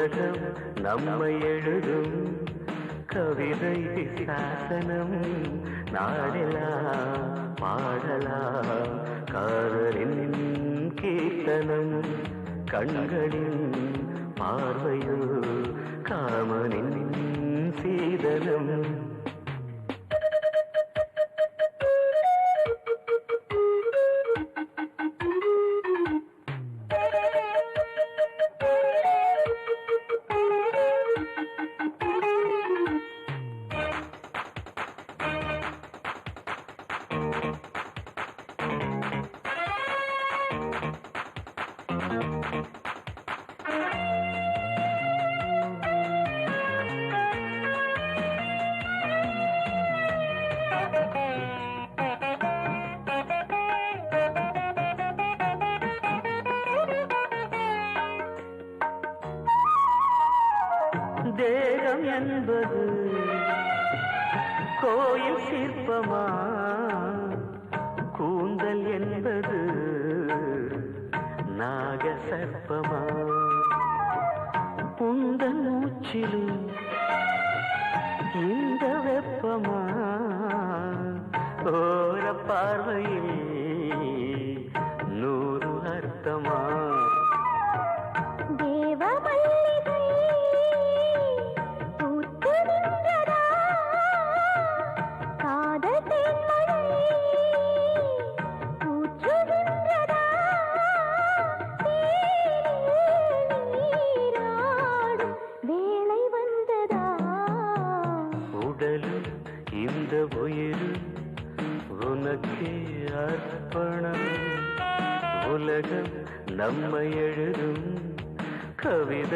உலகம் நம்மை எழுதும் கவிதை சாசனம் நாடலாம் பாடலாம் காதலின் கீர்த்தனம் கண்களின் பார்வையோ காமனின் சீதனம் கோயில் சிற்பமா கூந்தல் என்பது நாக சர்ப்பமா உந்தன் மூச்சிலும் இந்த வெப்பமா? ஓர பார்வையில்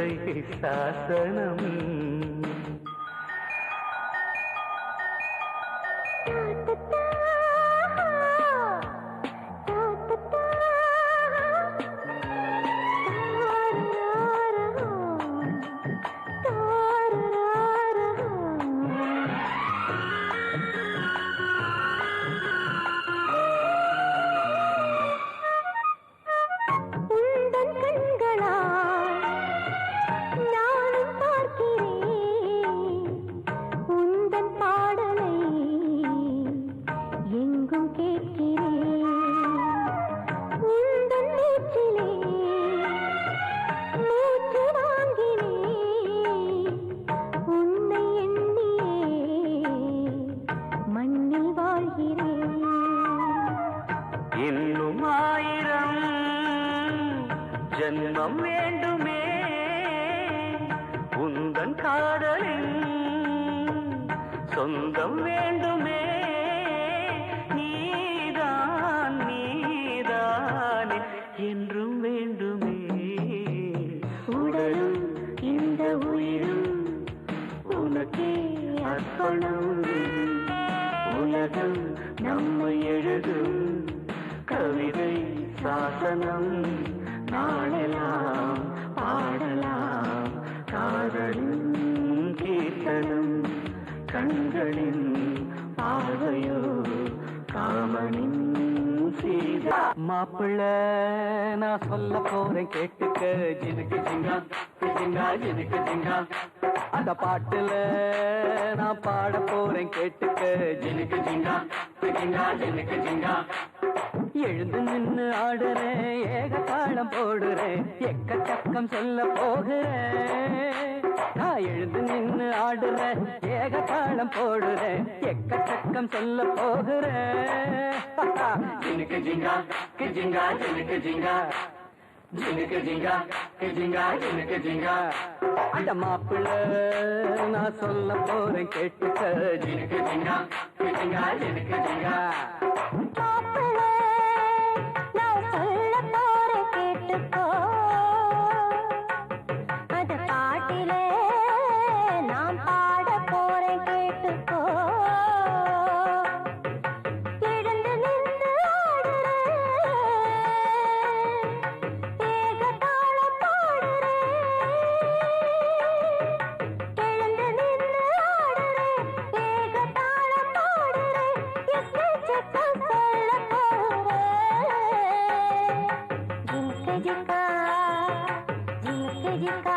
கவிதை சாசனம். உனக்கே அர்ப்பணம் உலகம் நம்மை எழுதும் கவிதை சாசனம் நாடலாம் பாடலாம் காதலின் கீர்த்தனம் கண்களின் பார்வையோ காமனின் மாப்பிள்ள நான் சொல்ல போறேன் கேட்டுக்க. ஜினுக்கு ஜிங்கா ஜிங்கா ஜினுக்கு ஜிங்கா அந்த பாட்டுல நான் பாட போறேன் கேட்டுக்க. ஜினுக்கு ஜிங்கா ஜிங்கா ஜினுக்கு ஜிங்கா எழுந்து நின்று ஆடுறேன் ஏக தாளம் போடுறேன் எக்க சக்கம் சொல்ல போகிறேன். நான் எழுந்து நின்று ஆடுறேன் ஏக தாளம் போடுறேன் எக்க சக்கம் சொல்ல போகிறேன். ஜினுக்கு ஜிங்கா ஜிங்கா ஜினுக்கு ஜிங்கா ஜினுக்கு ஜிங்கா ஜிங்கா ஜினுக்கு ஜிங்கா. அந்த மாப்பிள்ள நான் சொல்ல போறேன் கேட்டுக்க. ஜினுக்கு ஜிங்கா ஜிங்கா ஜினுக்கு ஜிங்கா. ஜிங்கு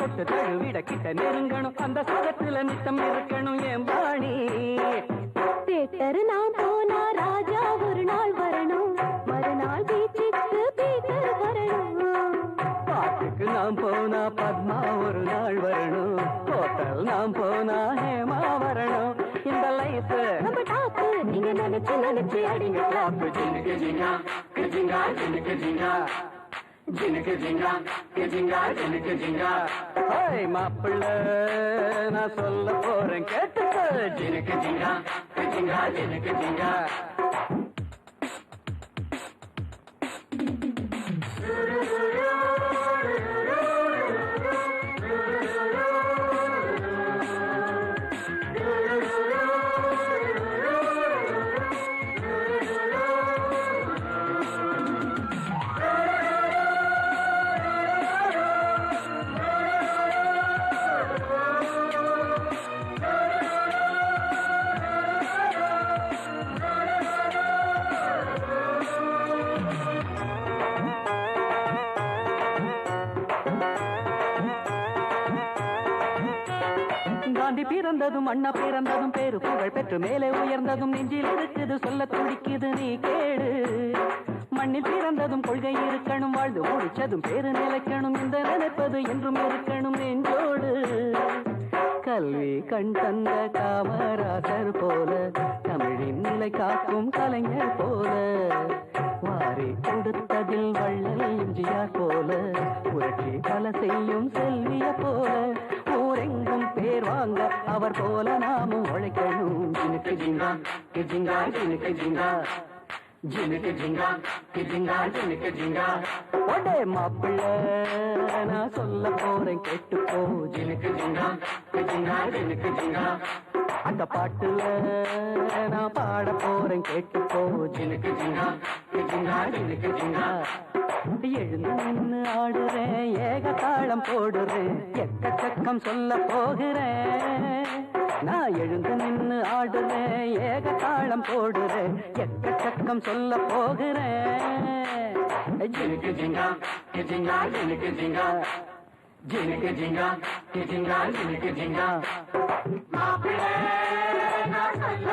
தொட்டு தழுவிட கிட்ட நெருங்கணும். அந்த சுகத்துல நித்தம் இருக்கணும் என் பாணி? தேட்டர் நான் போனா ராஜா ஒரு நாள் வரணும். மறுநாள் பீச்சுக்கு பீட்டர் வரணும். பாட்டுக்கு நாம் போனா பத்மா ஒரு நாள் வரணும். ஹோட்டல் நாம் போனா ஹேமா வரணும். இந்த லைஃப் நம்ம டாப்பு நீங்க நினைச்சு நினைச்சு அடிங்க. ஜினுக்கு ஜிங்கா கிஜிங்கா ஜினுக்கு ஜிங்கா. ஜினுக்கு ஜிங்கா கிஜிங்கா ஜினுக்கு ஜிங்கா. ஹாய் மாப்பிள்ள நான் சொல்ல போறேன் கேட்டுக்கோ. ஜினுக்கு ஜிங்கா கிஜிங்கா ஜினுக்கு ஜிங்கா. காந்தி பிறந்ததும் அண்ணா பிறந்ததும் பேரு புகழ் பெற்று மேலே உயர்ந்ததும் நெஞ்சில் இருக்குது சொல்ல துடிக்குது நீ கேடு. மண்ணில் பிறந்ததும் கொள்கை இருக்கணும் வாழ்ந்து முடிச்சதும் பேரு நிலைக்கணும் இந்த நினைப்பது என்றும் இருக்கணும் நெஞ்சோடு. கல்வி கண் தந்த காமராசர் போல தமிழின் நிலை காக்கும் கலைஞர் போல வாரி கொடுத்ததில் வள்ளல் எம்ஜிஆர் போல புரட்சி பல செய்யும் செல்வி வாங்க போல நாமும் உழைக்கணும். ஜினுக்கு ஜிங்கா கிஜிங்கா ஜினுக்கு ஜிங்கா. ஜினுக்கு ஜிங்கா கிஜிங்கா ஜினுக்கு ஜிங்கா. ஒடே மாப்பிள்ள நான் சொல்ல போறேன் கேட்டுப்போ ஜினுக்கு ஜிங்கா கிஜிங்கா ஜினுக்கு ஜிங்கா. அந்த பாட்டுல நான் பாட போறேன் கேட்டுப்போ ஜினுக்கு ஜிங்கா கிஜிங்கா ஜினுக்கு ஜிங்கா. எழுந்து நின்னு ஆடுறேன் ஏக தாளம் போடுறேன் எக்கச்சக்கம் சொல்ல போகிறேன் நான் எழுந்து நின்று ஆடுறேன் ஏக தாளம் போடுறேன் எக்கச்சக்கம் சொல்ல போகிறேன் ஜினுக்கு ஜிங்கா ஜிங்கா ஜினுக்கு ஜிங்கா. ஜினுக்கு ஜிங்கா ஜிங்கா ஜினுக்கு ஜிங்கா.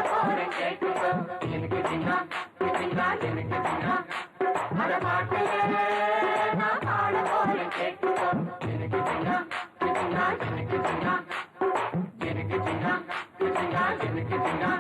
போறேன். எனக்கு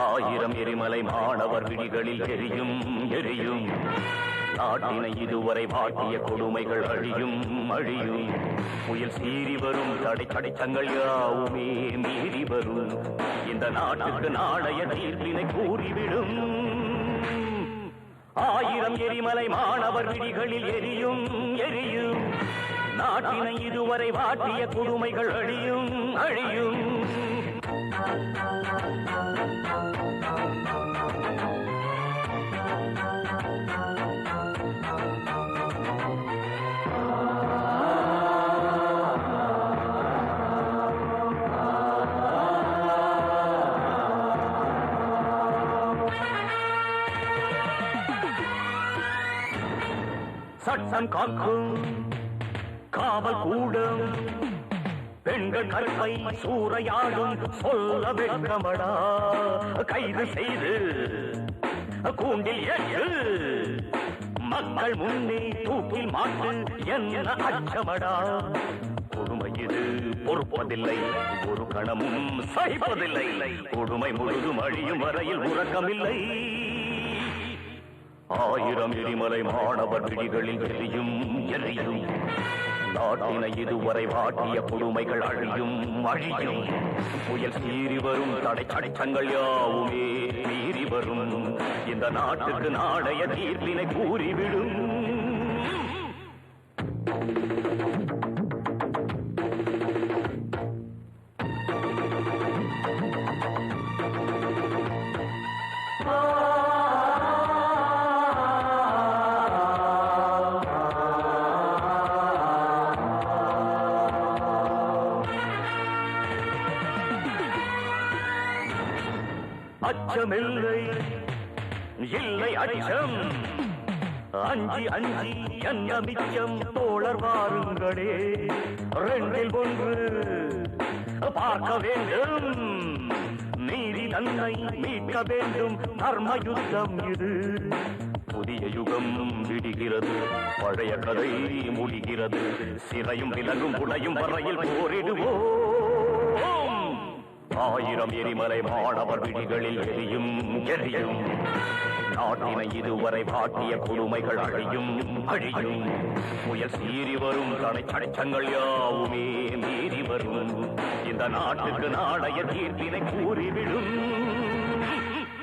ஆயிரம் எரிமலை மாணவர் விழிகளில் எரியும் எரியும். நாட்டினை இதுவரை வாட்டிய கொடுமைகள் அழியும் அழியும். புயல் சீறி வரும் தடை தடைச்சங்கள் யாவுமே மீறி வரும். இந்த நாட்டுக்கு நாளைய தீர்ப்பினை கூறிவிடும். ஆயிரம் எரிமலை மாணவர் விழிகளில் எரியும் எரியும். நாட்டினை இதுவரை வாட்டிய கொடுமைகள் அழியும் அழியும். சட்டம் காக்கும் காவல் கூடும். பெண்கள் கற்பை சூறையாடும் சொல்ல வெட்கமடா கைது செய்து கூண்டில் ஏற்று மக்கள் முன்னே தூக்கில் மாட்டு என்ன அச்சமடா. கொடுமை இது பொறுப்பதில்லை ஒரு கணமும் சகிப்பதில்லை. கொடுமை முழுதும் அழியும் வரையில் உறக்கமில்லை. ஆயிரம் எரிமலை மாணவர் விழிகளில் எரியும் எரியும். நாட்டினை இதுவரை வாட்டிய கொடுமைகள் அழியும் அழியும். புயல் சீறி வரும் தடை சடைச்சங்கள் யாவுமே மீறி வரும். இந்த நாட்டுக்கு நாடைய தீர்ப்பினை கூறிவிடும். அச்சமில்லை இல்லை அச்சம். அஞ்சி அஞ்சி என்ன மிச்சம் தோழர் வாருங்களே. ரெண்டில் ஒன்று பார்க்க வேண்டும். நீதி தன்னை மீட்க வேண்டும். தர்ம யுத்தம் இது. புதிய யுகம் விடுகிறது. பழைய கதை முடிகிறது. சிறையும் விலகும் உடையும் வரையில் போரிடுவோம். ஆயிரம் எரிமலை மாணவர் விழிகளில் எரியும் எரியும். நாட்டினை இதுவரை வாட்டிய கொடுமைகள் அழியும் அழியும். புயல் சீறி வரும் தனை சடைச்சங்கள் யாவுமே மீறி வரும். இந்த நாட்டுக்கு நாளைய தீர்ப்பினை கூறிவிடும்.